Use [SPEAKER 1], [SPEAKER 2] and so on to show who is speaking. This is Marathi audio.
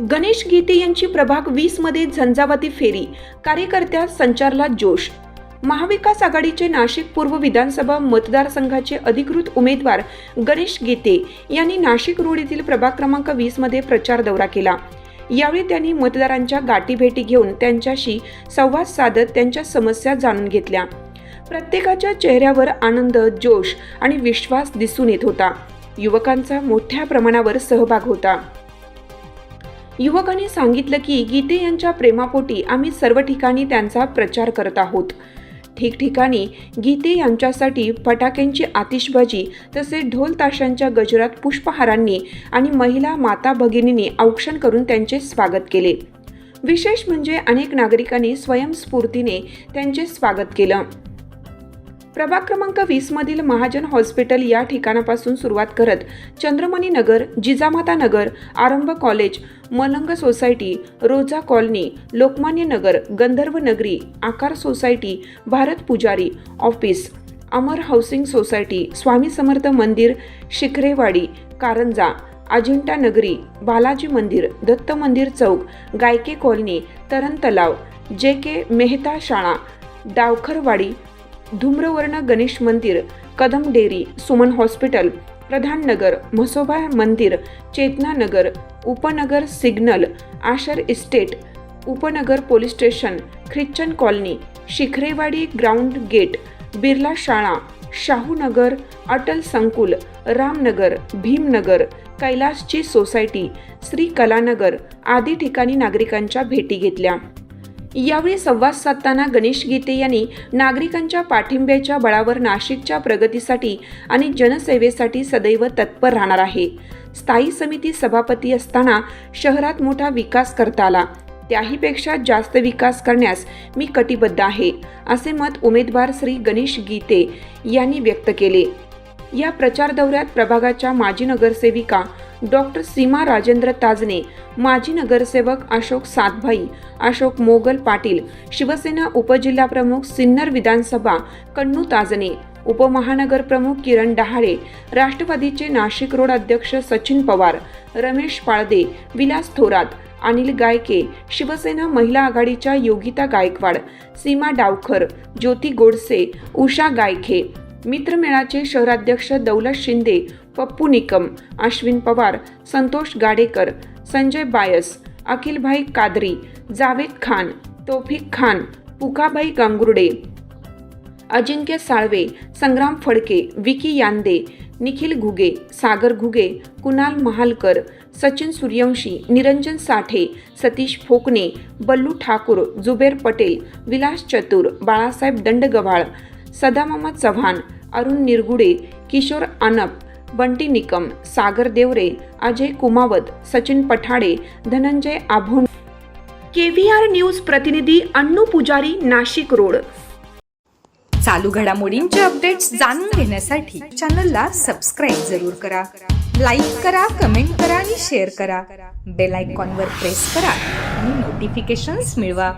[SPEAKER 1] गणेश गीते यांची प्रभाग वीसमध्ये झंझावाती फेरी. कार्यकर्त्या संचारला जोश. महाविकास आघाडीचे नाशिक पूर्व विधानसभा मतदारसंघाचे अधिकृत उमेदवार गणेश गीते यांनी नाशिक रोड येथील प्रभाग क्रमांक वीसमध्ये प्रचार दौरा केला. यावेळी त्यांनी मतदारांच्या गाठीभेटी घेऊन त्यांच्याशी संवाद साधत त्यांच्या समस्या जाणून घेतल्या. प्रत्येकाच्या चेहऱ्यावर आनंद जोश आणि विश्वास दिसून येत होता. युवकांचा मोठ्या प्रमाणावर सहभाग होता. युवकांनी सांगितलं की गीते यांच्या प्रेमापोटी आम्ही सर्व ठिकाणी त्यांचा प्रचार करत आहोत. ठिकठिकाणी गीते यांच्यासाठी फटाक्यांची आतिषबाजी तसेच ढोल ताशांच्या गजरात पुष्पहारांनी आणि महिला माता भगिनींनी औक्षण करून त्यांचे स्वागत केले. विशेष म्हणजे अनेक नागरिकांनी स्वयंस्फूर्तीने त्यांचे स्वागत केलं. प्रभाग क्रमांक वीस मधील महाजन हॉस्पिटल या ठिकाणापासून सुरुवात करत चंद्रमणी नगर जिजामाता नगर Arambh college Malang society Roja colony Lokmanya Nagar Gandharva Nagari Aakar society Bharat Pujari office Amar housing society Swami Samarth मंदिर शिखरेवाडी कारंजा अजिंठा नगरी बालाजी मंदिर दत्त मंदिर चौक गायके कॉलनी तरण तलाव जे के मेहता शाळा डावखरवाडी धूम्रवर्ण गणेश मंदिर कदम डेअरी सुमन हॉस्पिटल प्रधाननगर म्हसोबा मंदिर Chetna Nagar Upnagar signal Ashar estate Upnagar police station Christian colony Shikharewadi ground gate Birla शाळा शाहूनगर अटल संकुल रामनगर भीमनगर कैलासची सोसायटी श्री कलानगर आदी ठिकाणी नागरिकांच्या भेटी घेतल्या. यावेळी संवाद साधताना गणेश गीते यांनी नागरिकांच्या पाठिंब्याच्या बळावर नाशिकच्या प्रगतीसाठी आणि जनसेवेसाठी सदैव तत्पर राहणार आहे. स्थायी समिती सभापती असताना शहरात मोठा विकास करता आला. त्याहीपेक्षा जास्त विकास करण्यास मी कटिबद्ध आहे असे मत उमेदवार श्री गणेश गीते यांनी व्यक्त केले. या प्रचार दौऱ्यात प्रभागाच्या माजी नगरसेविका डॉक्टर सीमा राजेंद्र ताजने माजी नगरसेवक अशोक सातभाई अशोक मोगल पाटील शिवसेना उपजिल्हाप्रमुख सिन्नर विधानसभा कन्नू ताजने उपमहानगर प्रमुख किरण डहाळे राष्ट्रवादीचे नाशिक रोड अध्यक्ष सचिन पवार रमेश पाळदे विलास थोरात अनिल गायके शिवसेना महिला आघाडीच्या योगिता गायकवाड सीमा डावखर ज्योती गोडसे उषा गायखे मित्रमेळाचे शहराध्यक्ष Daulat Shinde Pappu Nikam Ashwin Pawar Santosh Gadekar Sanjay bias Akhilbhai Kadri Javed Khan Taufiq Khan Pukabai Gangurde Ajinkya Salve Sangram Phadke Vicky Yande Nikhil Ghuge Sagar Ghuge Kunal Mahalkar Sachin Suryavanshi Niranjan Sathe Satish Phokane Ballu Thakur Zuber Patel Vilas Chatur Balasaheb Dandgavhal Sadamama Chavan Arun Nirgude Kishore Anap Bunty Nikam Sagar Deore Ajay Kumawat Sachin Pathade Dhananjay Abhon. R news प्रतिनिधी अण्णू पुजारी नाशिक रोड.
[SPEAKER 2] चालू घडामोडींचे अपडेट्स जाणून घेण्यासाठी चॅनलला सबस्क्राईब जरूर करा. लाईक करा कमेंट करा आणि शेअर करा. बेल आयकॉनवर प्रेस करा आणि नोटिफिकेशन्स मिळवा.